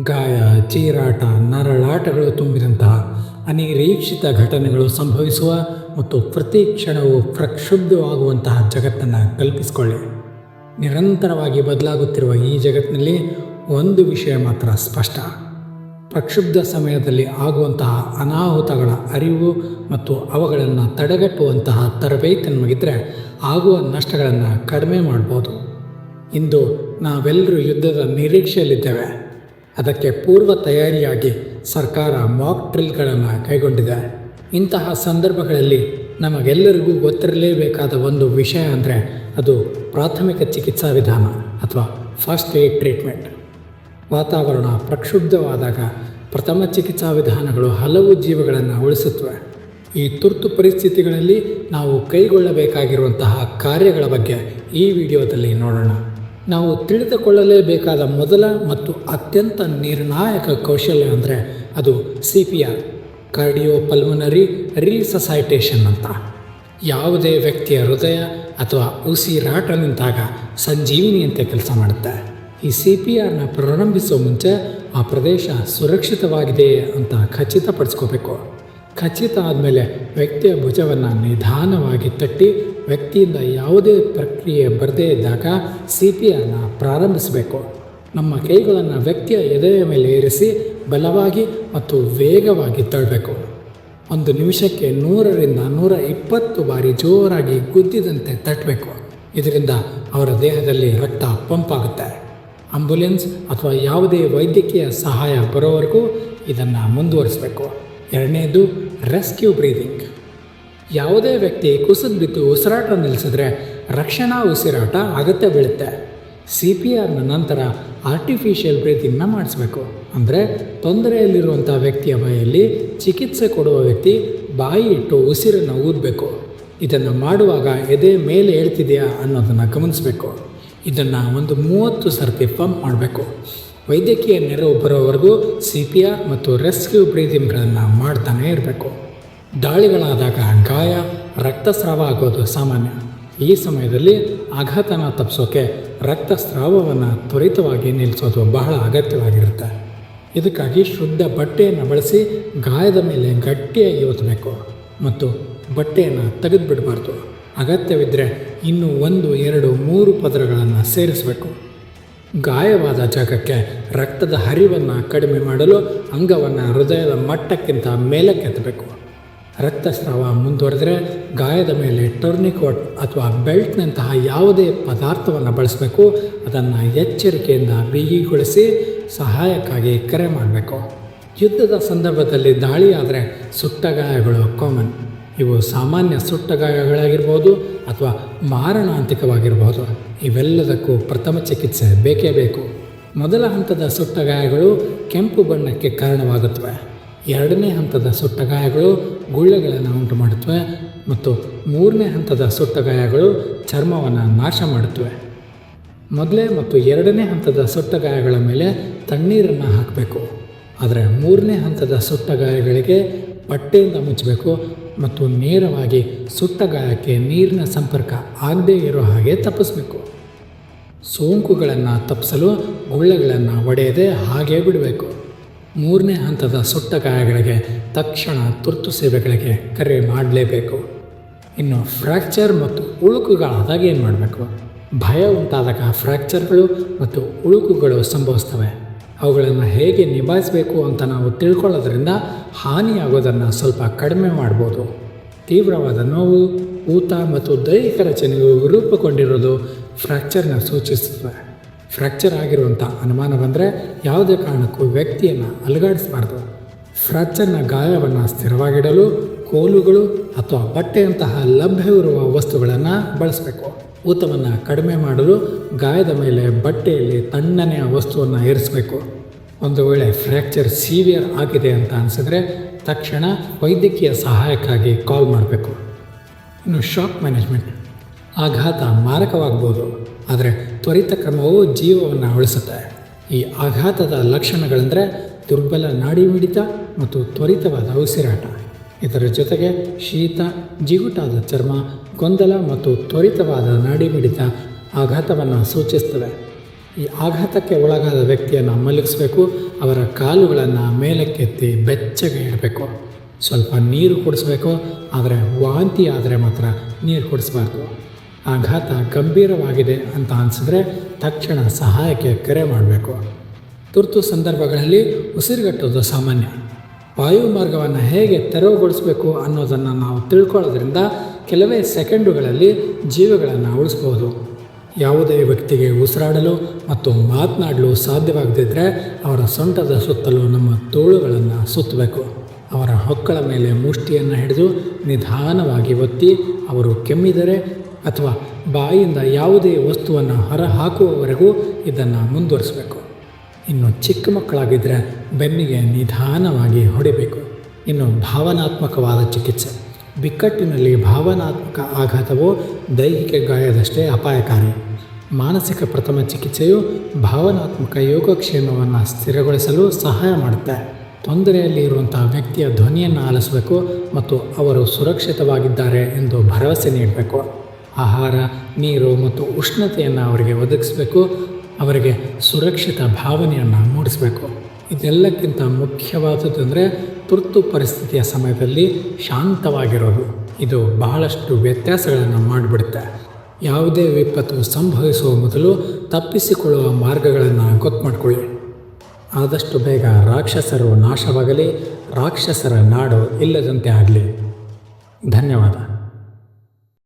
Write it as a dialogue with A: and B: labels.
A: ಗಾಯ, ಚೀರಾಟ, ನರಳಾಟಗಳು ತುಂಬಿದಂತಹ ಅನಿರೀಕ್ಷಿತ ಘಟನೆಗಳು ಸಂಭವಿಸುವ ಮತ್ತು ಪ್ರತಿ ಕ್ಷಣವು ಪ್ರಕ್ಷುಬ್ಧವಾಗುವಂತಹ ಜಗತ್ತನ್ನು ಕಲ್ಪಿಸಿಕೊಳ್ಳಿ. ನಿರಂತರವಾಗಿ ಬದಲಾಗುತ್ತಿರುವ ಈ ಜಗತ್ತಿನಲ್ಲಿ ಒಂದು ವಿಷಯ ಮಾತ್ರ ಸ್ಪಷ್ಟ. ಪ್ರಕ್ಷುಬ್ಧ ಸಮಯದಲ್ಲಿ ಆಗುವಂತಹ ಅನಾಹುತಗಳ ಅರಿವು ಮತ್ತು ಅವುಗಳನ್ನು ತಡೆಗಟ್ಟುವಂತಹ ತರಬೇತಿ ನಮಗಿದ್ರೆ ಆಗುವ ನಷ್ಟಗಳನ್ನು ಕಡಿಮೆ ಮಾಡ್ಬೋದು. ಇಂದು ನಾವೆಲ್ಲರೂ ಯುದ್ಧದ ನಿರೀಕ್ಷೆಯಲ್ಲಿದ್ದೇವೆ. ಅದಕ್ಕೆ ಪೂರ್ವ ತಯಾರಿಯಾಗಿ ಸರ್ಕಾರ ಮಾಕ್ ಡ್ರಿಲ್ಗಳನ್ನು ಕೈಗೊಂಡಿದೆ. ಇಂತಹ ಸಂದರ್ಭಗಳಲ್ಲಿ ನಮಗೆಲ್ಲರಿಗೂ ಗೊತ್ತಿರಲೇಬೇಕಾದ ಒಂದು ವಿಷಯ ಅಂದರೆ ಅದು ಪ್ರಾಥಮಿಕ ಚಿಕಿತ್ಸಾ ವಿಧಾನ ಅಥವಾ ಫಸ್ಟ್ ಏಡ್ ಟ್ರೀಟ್ಮೆಂಟ್ ವಾತಾವರಣ ಪ್ರಕ್ಷುಬ್ಧವಾದಾಗ ಪ್ರಥಮ ಚಿಕಿತ್ಸಾ ವಿಧಾನಗಳು ಹಲವು ಜೀವಗಳನ್ನು ಉಳಿಸುತ್ತವೆ. ಈ ತುರ್ತು ಪರಿಸ್ಥಿತಿಗಳಲ್ಲಿ ನಾವು ಕೈಗೊಳ್ಳಬೇಕಾಗಿರುವಂತಹ ಕಾರ್ಯಗಳ ಬಗ್ಗೆ ಈ ವಿಡಿಯೋದಲ್ಲಿ ನೋಡೋಣ. ನಾವು ತಿಳಿದುಕೊಳ್ಳಲೇಬೇಕಾದ ಮೊದಲ ಮತ್ತು ಅತ್ಯಂತ ನಿರ್ಣಾಯಕ ಕೌಶಲ್ಯ ಅಂದರೆ ಅದು C P R cardio pulmonary resuscitation ಅಂತ. ಯಾವುದೇ ವ್ಯಕ್ತಿಯ ಹೃದಯ ಅಥವಾ ಉಸಿರಾಟ ನಿಂತಾಗ ಸಂಜೀವಿನಿಯಂತೆ ಕೆಲಸ ಮಾಡುತ್ತೆ. ಈ ಸಿ ಪಿ ಆರ್ನ ಪ್ರಾರಂಭಿಸುವ ಮುಂಚೆ ಆ ಪ್ರದೇಶ ಸುರಕ್ಷಿತವಾಗಿದೆ ಅಂತ ಖಚಿತಪಡಿಸ್ಕೋಬೇಕು. ಖಚಿತ ಆದಮೇಲೆ ವ್ಯಕ್ತಿಯ ಭುಜವನ್ನು ನಿಧಾನವಾಗಿ ತಟ್ಟಿ ವ್ಯಕ್ತಿಯಿಂದ ಯಾವುದೇ ಪ್ರಕ್ರಿಯೆ ಬರದೇ ಇದ್ದಾಗ ಸಿ ಪಿ ಆರ್ನ ಪ್ರಾರಂಭಿಸಬೇಕು. ನಮ್ಮ ಕೈಗಳನ್ನು ವ್ಯಕ್ತಿಯ ಎದೆಯ ಮೇಲೆ ಏರಿಸಿ ಬಲವಾಗಿ ಮತ್ತು ವೇಗವಾಗಿ ತಳ್ಳಬೇಕು ಒಂದು ನಿಮಿಷಕ್ಕೆ ನೂರರಿಂದ ನೂರ ಇಪ್ಪತ್ತು ಬಾರಿ ಜೋರಾಗಿ ಗುದ್ದಿದಂತೆ ತಟ್ಟಬೇಕು ಇದರಿಂದ ಅವರ ದೇಹದಲ್ಲಿ ರಕ್ತ ಪಂಪ್ ಆಗುತ್ತೆ ಆಂಬುಲೆನ್ಸ್ ಅಥವಾ ಯಾವುದೇ ವೈದ್ಯಕೀಯ ಸಹಾಯ ಬರೋವರೆಗೂ ಇದನ್ನು ಮುಂದುವರಿಸಬೇಕು. ಎರಡನೇದು ರೆಸ್ಕ್ಯೂ ಬ್ರೀದಿಂಗ್. ಯಾವುದೇ ವ್ಯಕ್ತಿ ಕುಸಿದು ಬಿದ್ದು ಉಸಿರಾಟ ನಿಲ್ಲಿಸಿದ್ರೆ ರಕ್ಷಣಾ ಉಸಿರಾಟ ಅಗತ್ಯ ಬೀಳುತ್ತೆ. ಸಿ ಪಿ ಆರ್ನ ನಂತರ ಆರ್ಟಿಫಿಷಿಯಲ್ ಬ್ರೀತಿಂಗ್ನ ಮಾಡಿಸ್ಬೇಕು. ಅಂದರೆ ತೊಂದರೆಯಲ್ಲಿರುವಂಥ ವ್ಯಕ್ತಿಯ ಬಾಯಲ್ಲಿ ಚಿಕಿತ್ಸೆ ಕೊಡುವ ವ್ಯಕ್ತಿ ಬಾಯಿ ಇಟ್ಟು ಉಸಿರನ್ನು ಊದಬೇಕು. ಇದನ್ನು ಮಾಡುವಾಗ ಎದೆ ಮೇಲೆ ಹೇಳ್ತಿದೆಯಾ ಅನ್ನೋದನ್ನು ಗಮನಿಸಬೇಕು. ಇದನ್ನು ಒಂದು ಮೂವತ್ತು ಸರ್ತಿ ಪಂಪ್ ಮಾಡಬೇಕು. ವೈದ್ಯಕೀಯ ನೆರವು ಬರೋವರೆಗೂ ಸಿ ಪಿ ಆರ್ ಮತ್ತು ರೆಸ್ಕ್ಯೂ ಬ್ರೀದಿಂಗ್ಗಳನ್ನು ಮಾಡ್ತಾನೇ ಇರಬೇಕು. ದಾಳಿಗಳಾದಾಗ ಗಾಯ, ರಕ್ತಸ್ರಾವ ಆಗೋದು ಸಾಮಾನ್ಯ. ಈ ಸಮಯದಲ್ಲಿ ಆಘಾತನ ತಪ್ಪಿಸೋಕೆ ರಕ್ತಸ್ರಾವವನ್ನು ತ್ವರಿತವಾಗಿ ನಿಲ್ಲಿಸೋದು ಬಹಳ ಅಗತ್ಯವಾಗಿರುತ್ತೆ. ಇದಕ್ಕಾಗಿ ಶುದ್ಧ ಬಟ್ಟೆಯನ್ನು ಬಳಸಿ ಗಾಯದ ಮೇಲೆ ಗಟ್ಟಿಯಾಗಿ ಒತ್ತಬೇಕು ಮತ್ತು ಬಟ್ಟೆಯನ್ನು ತೆಗೆದುಬಿಡಬಾರ್ದು. ಅಗತ್ಯವಿದ್ದರೆ ಇನ್ನೂ ಒಂದು, ಎರಡು, ಮೂರು ಪದರಗಳನ್ನು ಸೇರಿಸಬೇಕು. ಗಾಯವಾದ ಜಾಗಕ್ಕೆ ರಕ್ತದ ಹರಿವನ್ನು ಕಡಿಮೆ ಮಾಡಲು ಅಂಗವನ್ನು ಹೃದಯದ ಮಟ್ಟಕ್ಕಿಂತ ಮೇಲಕ್ಕೆತ್ತಬೇಕು. ರಕ್ತಸ್ರಾವ ಮುಂದುವರೆದರೆ ಗಾಯದ ಮೇಲೆ ಟರ್ನಿಕೋಟ್ ಅಥವಾ ಬೆಲ್ಟ್ನಂತಹ ಯಾವುದೇ ಪದಾರ್ಥವನ್ನು ಬಳಸಬೇಕು, ಅದನ್ನು ಎಚ್ಚರಿಕೆಯಿಂದ ಬಿಗಿಗೊಳಿಸಿ ಸಹಾಯಕ್ಕಾಗಿ ಕರೆ ಮಾಡಬೇಕು. ಯುದ್ಧದ ಸಂದರ್ಭದಲ್ಲಿ ದಾಳಿಯಾದರೆ ಸುಟ್ಟ ಗಾಯಗಳು ಕಾಮನ್ ಇವು ಸಾಮಾನ್ಯ ಸುಟ್ಟ ಗಾಯಗಳಾಗಿರ್ಬೋದು ಅಥವಾ ಮಾರಣಾಂತಿಕವಾಗಿರ್ಬೋದು. ಇವೆಲ್ಲದಕ್ಕೂ ಪ್ರಥಮ ಚಿಕಿತ್ಸೆ ಬೇಕೇ ಬೇಕು. ಮೊದಲ ಹಂತದ ಸುಟ್ಟ ಗಾಯಗಳು ಕೆಂಪು ಬಣ್ಣಕ್ಕೆ ಕಾರಣವಾಗುತ್ತವೆ. ಎರಡನೇ ಹಂತದ ಸುಟ್ಟ ಗಾಯಗಳು ಗುಳ್ಳೆಗಳನ್ನು ಉಂಟು ಮಾಡುತ್ತವೆ ಮತ್ತು ಮೂರನೇ ಹಂತದ ಸುಟ್ಟ ಗಾಯಗಳು ಚರ್ಮವನ್ನು ನಾಶ ಮಾಡುತ್ತವೆ. ಮೊದಲೇ ಮತ್ತು ಎರಡನೇ ಹಂತದ ಸುಟ್ಟ ಗಾಯಗಳ ಮೇಲೆ ತಣ್ಣೀರನ್ನು ಹಾಕಬೇಕು. ಆದರೆ ಮೂರನೇ ಹಂತದ ಸುಟ್ಟ ಗಾಯಗಳಿಗೆ ಬಟ್ಟೆಯಿಂದ ಮುಚ್ಚಬೇಕು ಮತ್ತು ನೇರವಾಗಿ ಸುಟ್ಟ ಗಾಯಕ್ಕೆ ನೀರಿನ ಸಂಪರ್ಕ ಆಗದೇ ಇರೋ ಹಾಗೆ ತಪ್ಪಿಸಬೇಕು. ಸೋಂಕುಗಳನ್ನು ತಪ್ಪಿಸಲು ಗುಳ್ಳೆಗಳನ್ನು ಒಡೆಯದೆ ಹಾಗೇ ಬಿಡಬೇಕು. ಮೂರನೇ ಹಂತದ ಸುಟ್ಟ ಗಾಯಗಳಿಗೆ ತಕ್ಷಣ ತುರ್ತು ಸೇವೆಗಳಿಗೆ ಕರೆ ಮಾಡಲೇಬೇಕು. ಇನ್ನು ಫ್ರ್ಯಾಕ್ಚರ್ ಮತ್ತು ಉಳುಕುಗಳಾದಾಗ ಏನು ಮಾಡಬೇಕು. ಭಯ ಉಂಟಾದಾಗ ಫ್ರ್ಯಾಕ್ಚರ್ಗಳು ಮತ್ತು ಉಳುಕುಗಳು ಸಂಭವಿಸ್ತವೆ. ಅವುಗಳನ್ನು ಹೇಗೆ ನಿಭಾಯಿಸಬೇಕು ಅಂತ ನಾವು ತಿಳ್ಕೊಳ್ಳೋದ್ರಿಂದ ಹಾನಿಯಾಗೋದನ್ನು ಸ್ವಲ್ಪ ಕಡಿಮೆ ಮಾಡ್ಬೋದು. ತೀವ್ರವಾದ ನೋವು, ಊತ ಮತ್ತು ದೈಹಿಕ ರಚನೆಯು ರೂಪುಗೊಂಡಿರೋದು ಫ್ರ್ಯಾಕ್ಚರ್ನ ಸೂಚಿಸುತ್ತವೆ ಫ್ರ್ಯಾಕ್ಚರ್ ಆಗಿರುವಂಥ ಅನುಮಾನ ಬಂದರೆ ಯಾವುದೇ ಕಾರಣಕ್ಕೂ ವ್ಯಕ್ತಿಯನ್ನು ಅಲುಗಾಡಿಸಬಾರ್ದು. ಫ್ರ್ಯಾಕ್ಚರ್ನ ಗಾಯವನ್ನು ಸ್ಥಿರವಾಗಿಡಲು ಕೋಲುಗಳು ಅಥವಾ ಬಟ್ಟೆಯಂತಹ ಲಭ್ಯವಿರುವ ವಸ್ತುಗಳನ್ನು ಬಳಸಬೇಕು. ಊತವನ್ನು ಕಡಿಮೆ ಮಾಡಲು ಗಾಯದ ಮೇಲೆ ಬಟ್ಟೆಯಲ್ಲಿ ತಣ್ಣನೆಯ ವಸ್ತುವನ್ನು ಏರಿಸಬೇಕು. ಒಂದು ವೇಳೆ ಫ್ರ್ಯಾಕ್ಚರ್ ಸೀವಿಯರ್ ಆಗಿದೆ ಅಂತ ಅನಿಸಿದ್ರೆ ತಕ್ಷಣ ವೈದ್ಯಕೀಯ ಸಹಾಯಕ್ಕಾಗಿ ಕಾಲ್ ಮಾಡಬೇಕು. ಇನ್ನು ಶಾಕ್ ಮ್ಯಾನೇಜ್ಮೆಂಟ್. ಆಘಾತ ಮಾರಕವಾಗ್ಬೋದು. ಆದರೆ ತ್ವರಿತ ಕ್ರಮವು ಜೀವವನ್ನು ಉಳಿಸುತ್ತೆ ಈ ಆಘಾತದ ಲಕ್ಷಣಗಳೆಂದರೆ ದುರ್ಬಲ ನಾಡಿ ಮಿಡಿತ ಮತ್ತು ತ್ವರಿತವಾದ ಉಸಿರಾಟ. ಇದರ ಜೊತೆಗೆ ಶೀತ, ಜಿಗುಟಾದ ಚರ್ಮ, ಗೊಂದಲ ಮತ್ತು ತ್ವರಿತವಾದ ನಾಡಿ ಮಿಡಿತ ಆಘಾತವನ್ನು ಸೂಚಿಸ್ತವೆ. ಈ ಆಘಾತಕ್ಕೆ ಒಳಗಾದ ವ್ಯಕ್ತಿಯನ್ನು ಮಲಗಿಸಬೇಕು, ಅವರ ಕಾಲುಗಳನ್ನು ಮೇಲಕ್ಕೆತ್ತಿ ಬೆಚ್ಚಗೆ ಇಡಬೇಕು. ಸ್ವಲ್ಪ ನೀರು ಕುಡಿಸ್ಬೇಕು, ಆದರೆ ವಾಂತಿ ಆದರೆ ಮಾತ್ರ ನೀರು ಕುಡಿಸ್ಬಾರ್ದು. ಆಘಾತ ಗಂಭೀರವಾಗಿದೆ ಅಂತ ಅನಿಸಿದ್ರೆ ತಕ್ಷಣ ಸಹಾಯಕ್ಕೆ ಕರೆ ಮಾಡಬೇಕು. ತುರ್ತು ಸಂದರ್ಭಗಳಲ್ಲಿ ಉಸಿರುಗಟ್ಟೋದು ಸಾಮಾನ್ಯ. ವಾಯು ಮಾರ್ಗವನ್ನು ಹೇಗೆ ತೆರವುಗೊಳಿಸಬೇಕು ಅನ್ನೋದನ್ನು ನಾವು ತಿಳ್ಕೊಳ್ಳೋದ್ರಿಂದ ಕೆಲವೇ ಸೆಕೆಂಡುಗಳಲ್ಲಿ ಜೀವಗಳನ್ನು ಉಳಿಸ್ಬೋದು. ಯಾವುದೇ ವ್ಯಕ್ತಿಗೆ ಉಸಿರಾಡಲು ಮತ್ತು ಮಾತನಾಡಲು ಸಾಧ್ಯವಾಗದಿದ್ದರೆ ಅವರ ಸೊಂಟದ ಸುತ್ತಲೂ ನಮ್ಮ ತೋಳುಗಳನ್ನು ಸುತ್ತಬೇಕು. ಅವರ ಹೊಕ್ಕಳ ಮೇಲೆ ಮುಷ್ಟಿಯನ್ನು ಹಿಡಿದು ನಿಧಾನವಾಗಿ ಒತ್ತಿ ಅವರು ಕೆಮ್ಮಿದರೆ ಅಥವಾ ಬಾಯಿಯಿಂದ ಯಾವುದೇ ವಸ್ತುವನ್ನು ಹೊರ ಹಾಕುವವರೆಗೂ ಇದನ್ನು ಮುಂದುವರಿಸಬೇಕು. ಇನ್ನು ಚಿಕ್ಕ ಮಕ್ಕಳಾಗಿದ್ದರೆ ಬೆನ್ನಿಗೆ ನಿಧಾನವಾಗಿ ಹೊಡಿಬೇಕು. ಇನ್ನು ಭಾವನಾತ್ಮಕವಾದ ಚಿಕಿತ್ಸೆ. ಬಿಕ್ಕಟ್ಟಿನಲ್ಲಿ ಭಾವನಾತ್ಮಕ ಆಘಾತವು ದೈಹಿಕ ಗಾಯದಷ್ಟೇ ಅಪಾಯಕಾರಿ. ಮಾನಸಿಕ ಪ್ರಥಮ ಚಿಕಿತ್ಸೆಯು ಭಾವನಾತ್ಮಕ ಯೋಗಕ್ಷೇಮವನ್ನು ಸ್ಥಿರಗೊಳಿಸಲು ಸಹಾಯ ಮಾಡುತ್ತೆ. ತೊಂದರೆಯಲ್ಲಿ ಇರುವಂತಹ ವ್ಯಕ್ತಿಯ ಧ್ವನಿಯನ್ನು ಆಲಿಸಬೇಕು ಮತ್ತು ಅವರು ಸುರಕ್ಷಿತವಾಗಿದ್ದಾರೆ ಎಂದು ಭರವಸೆ ನೀಡಬೇಕು. ಆಹಾರ, ನೀರು ಮತ್ತು ಉಷ್ಣತೆಯನ್ನು ಅವರಿಗೆ ಒದಗಿಸಬೇಕು. ಅವರಿಗೆ ಸುರಕ್ಷಿತ ಭಾವನೆಯನ್ನು ಮೂಡಿಸಬೇಕು. ಇದೆಲ್ಲಕ್ಕಿಂತ ಮುಖ್ಯವಾದದ್ದು ಅಂದರೆ ತುರ್ತು ಪರಿಸ್ಥಿತಿಯ ಸಮಯದಲ್ಲಿ ಶಾಂತವಾಗಿರೋದು. ಇದು ಬಹಳಷ್ಟು ವ್ಯತ್ಯಾಸಗಳನ್ನು ಮಾಡಿಬಿಡುತ್ತೆ. ಯಾವುದೇ ವಿಪತ್ತು ಸಂಭವಿಸುವ ಮೊದಲು ತಪ್ಪಿಸಿಕೊಳ್ಳುವ ಮಾರ್ಗಗಳನ್ನು ಗೊತ್ತು ಮಾಡಿಕೊಳ್ಳಿ. ಆದಷ್ಟು ಬೇಗ ರಾಕ್ಷಸರು ನಾಶವಾಗಲಿ, ರಾಕ್ಷಸರ ನಾಡು ಇಲ್ಲದಂತೆ ಆಗಲಿ. ಧನ್ಯವಾದ.